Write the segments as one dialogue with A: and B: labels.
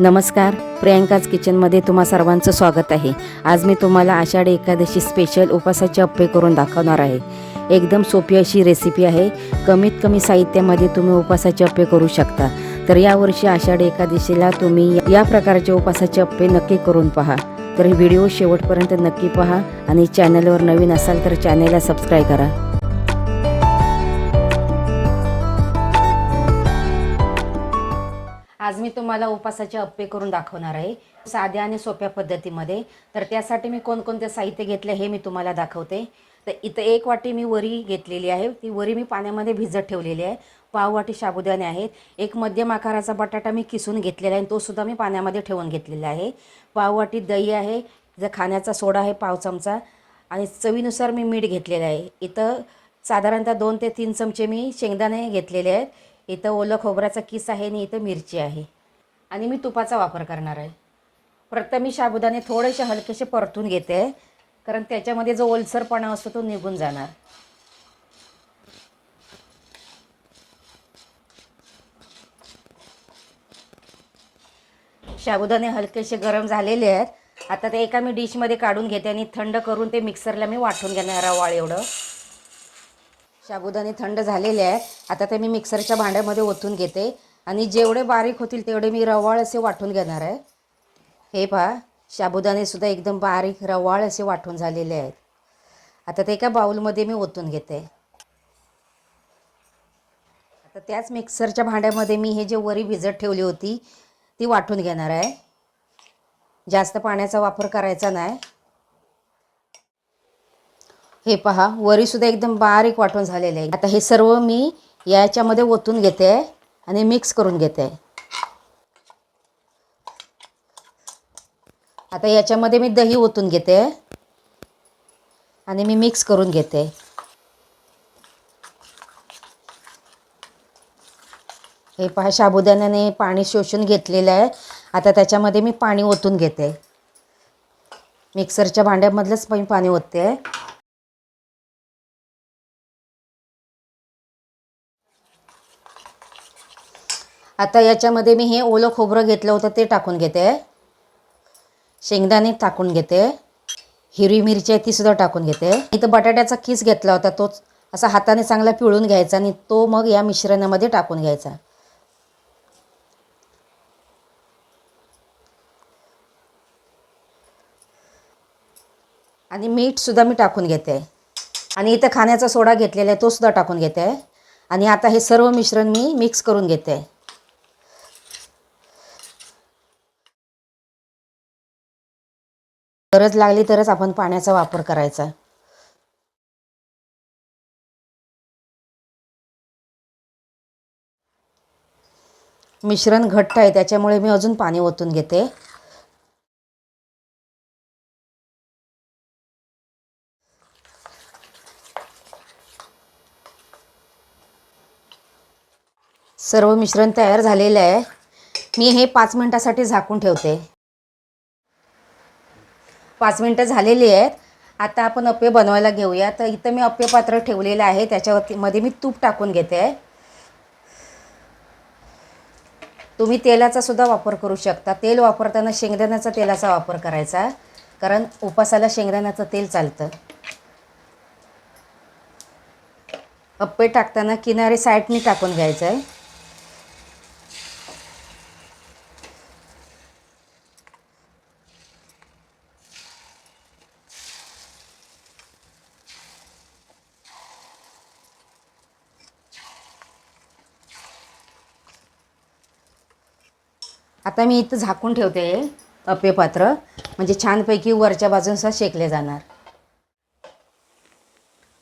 A: नमस्कार प्रियांकाच किचनमध्ये तुम्हा सर्वांचं स्वागत आहे. आज मी तुम्हाला आषाढी एकादशी स्पेशल उपासाचे अप्पे करून दाखवणार आहे. एकदम सोपी अशी रेसिपी आहे. कमीत कमी साहित्यामध्ये तुम्ही उपासाचे अप्पे करू शकता. तर यावर्षी आषाढी एकादशीला तुम्ही या प्रकारचे उपासाचे अप्पे नक्की करून पहा. तर व्हिडिओ शेवटपर्यंत नक्की पहा आणि चॅनलवर नवीन असाल तर चॅनलला सबस्क्राईब करा. मी तुम्हाला उपासाचे अप्पे करून दाखवणार आहे. साध्या आणि सोप्या पद्धतीमध्ये. तर त्यासाठी मी कोणकोणते साहित्य घेतले हे मी तुम्हाला दाखवते. तर इथं एक वाटी मी वरी घेतलेली आहे. ती वरी मी पाण्यामध्ये भिजत ठेवलेली आहे. पाव वाटी साबुदाणे आहेत. एक मध्यम आकाराचा बटाटा मी किसून घेतलेला आहे तो सुद्धा मी पाण्यामध्ये ठेवून घेतलेला आहे. पाव वाटी दही आहे. जर खाण्याचा सोडा आहे पाव चमचा. आणि चवीनुसार मी मीठ घेतलेलं आहे. इथं साधारणतः दोन ते तीन चमचे मी शेंगदाणे घेतलेले आहेत. इथं ओलं खोबऱ्याचा किस आहे आणि इथं मिरची आहे. आणि मी तुपाचा वापर करणार आहे. प्रथम मी साबुदाणे थोडेसे हलकेसे परतून घेते कारण त्याच्यामध्ये जो ओलसरपणा असतो तो निघून जाणार. साबुदाणे हलकेसे गरम झालेले आहेत. आता ते एका मी डिशमध्ये काढून घेते आणि थंड करून ते मिक्सरला मी वाटून घेणार रवाळ एवढं. साबुदाणे थंड झालेले आहेत. आता ते मी मिक्सरच्या भांड्यामध्ये ओतून घेते. आणि जेवढे बारीक होतील तेवढे मी रवाळ असे वाटून घेणार आहे. हे पहा साबुदाणेसुद्धा एकदम बारीक रवाळ असे वाटून झालेले आहेत. आता ते एका बाऊलमध्ये मी ओतून घेते. आता त्याच मिक्सरच्या भांड्यामध्ये मी हे जे वरी भिजत ठेवली होती ती वाटून घेणार आहे. जास्त पाण्याचा वापर करायचा नाही. हे पहा वरीसुद्धा एकदम बारीक वाटून झालेले आहे. आता हे सर्व मी याच्यामध्ये ओतून घेते. आणि मिक्स करून घेते. आता याच्यामध्ये मी दही ओतून घेते. आणि मी मिक्स करून घेते. हे पहा साबुदाण्याने पाणी शोषून घेतलेलं आहे. आता त्याच्यामध्ये मी पाणी ओतून घेते. मिक्सरच्या भांड्यामधलंच पण पाणी ओतते. आता याच्यामध्ये मी हे ओलं खोबरं घेतलं होतं ते टाकून घेते. शेंगदाणे टाकून घेते. हिरवी मिरची आहे तीसुद्धा टाकून घेते. इथं बटाट्याचा किस घेतला होता तोच असा हाताने चांगला पिळून घ्यायचा आणि तो मग या मिश्रणामध्ये टाकून घ्यायचा. आणि मीठसुद्धा मी टाकून घेते. आणि इथं खाण्याचा सोडा घेतलेला आहे तो सुद्धा टाकून घेते. आणि आता हे सर्व मिश्रण मी मिक्स करून घेते. गरज लागली तरच आपण पाण्याचा वापर करायचा. मिश्रण घट्ट आहे त्याच्यामुळे मी अजून पाणी ओतून घेते. सर्व मिश्रण तयार झालेलं आहे. मी हे पाच मिनटासाठी झाकून ठेवते. पाच मिनटं झालेली आहेत. आता आपण अप्पे बनवायला घेऊया. तर इथं मी अप्पे पात्र ठेवलेलं आहे. त्याच्यावरती मध्ये मी तूप टाकून घेते. तुम्ही तेलाचा सुद्धा वापर करू शकता. तेल वापरताना शेंगदाण्याचा तेलाचा वापर करायचा. कारण उपासाला शेंगदाण्याचं तेल चालतं. अप्पे टाकताना किनारे साईडनी टाकून घ्यायचं आहे आता मी इथं झाकून ठेवते अप्पे पात्र म्हणजे छानपैकी वरच्या बाजूनसा शेकले जाणार.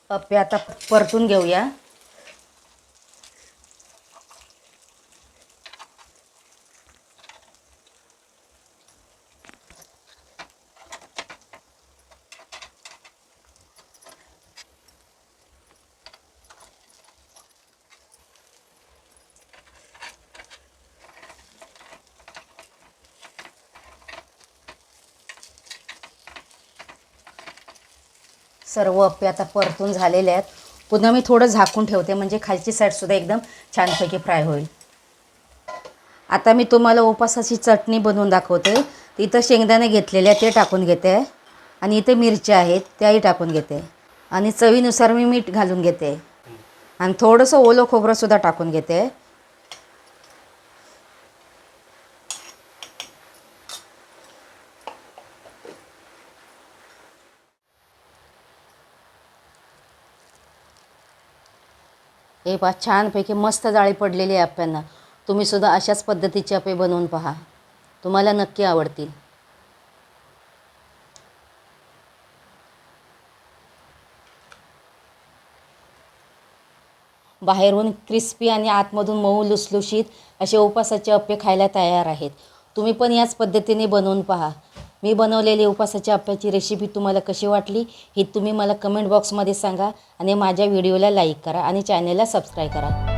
A: अप्पे आता परतून घेऊया. सर्व अप्पे आता परतून झालेले आहेत. पुन्हा मी थोडं झाकून ठेवते म्हणजे खालची साईडसुद्धा एकदम छानपैकी फ्राय होईल. आता मी तुम्हाला उपासाची चटणी बनवून दाखवते. इथं शेंगदाणे घेतलेले आहे ते टाकून घेते. आणि इथे मिरच्या आहेत त्याही टाकून घेते. आणि चवीनुसार मी मीठ घालून घेते. आणि थोडंसं ओलं खोबरंसुद्धा टाकून घेते. हे पहा छानपैकी मस्त जाळी पडलेली आहे आप्यांना तुम्ही सुद्धा अशाच पद्धतीचे आपे बनवून पहा. तुम्हाला नक्की आवडतील. बाहेरून क्रिस्पी आणि आतमधून मऊ लुसलुशीत असे उपासाचे अप्पे खायला तयार आहेत. तुम्ही पण याच पद्धतीने बनवून पहा. मी बनवलेली उपासाच्या अप्प्याची रेसिपी तुम्हाला कशी वाटली ही तुम्ही मला कमेंट बॉक्समध्ये सांगा आणि माझ्या व्हिडिओला लाईक करा आणि चॅनलला सबस्क्राईब करा.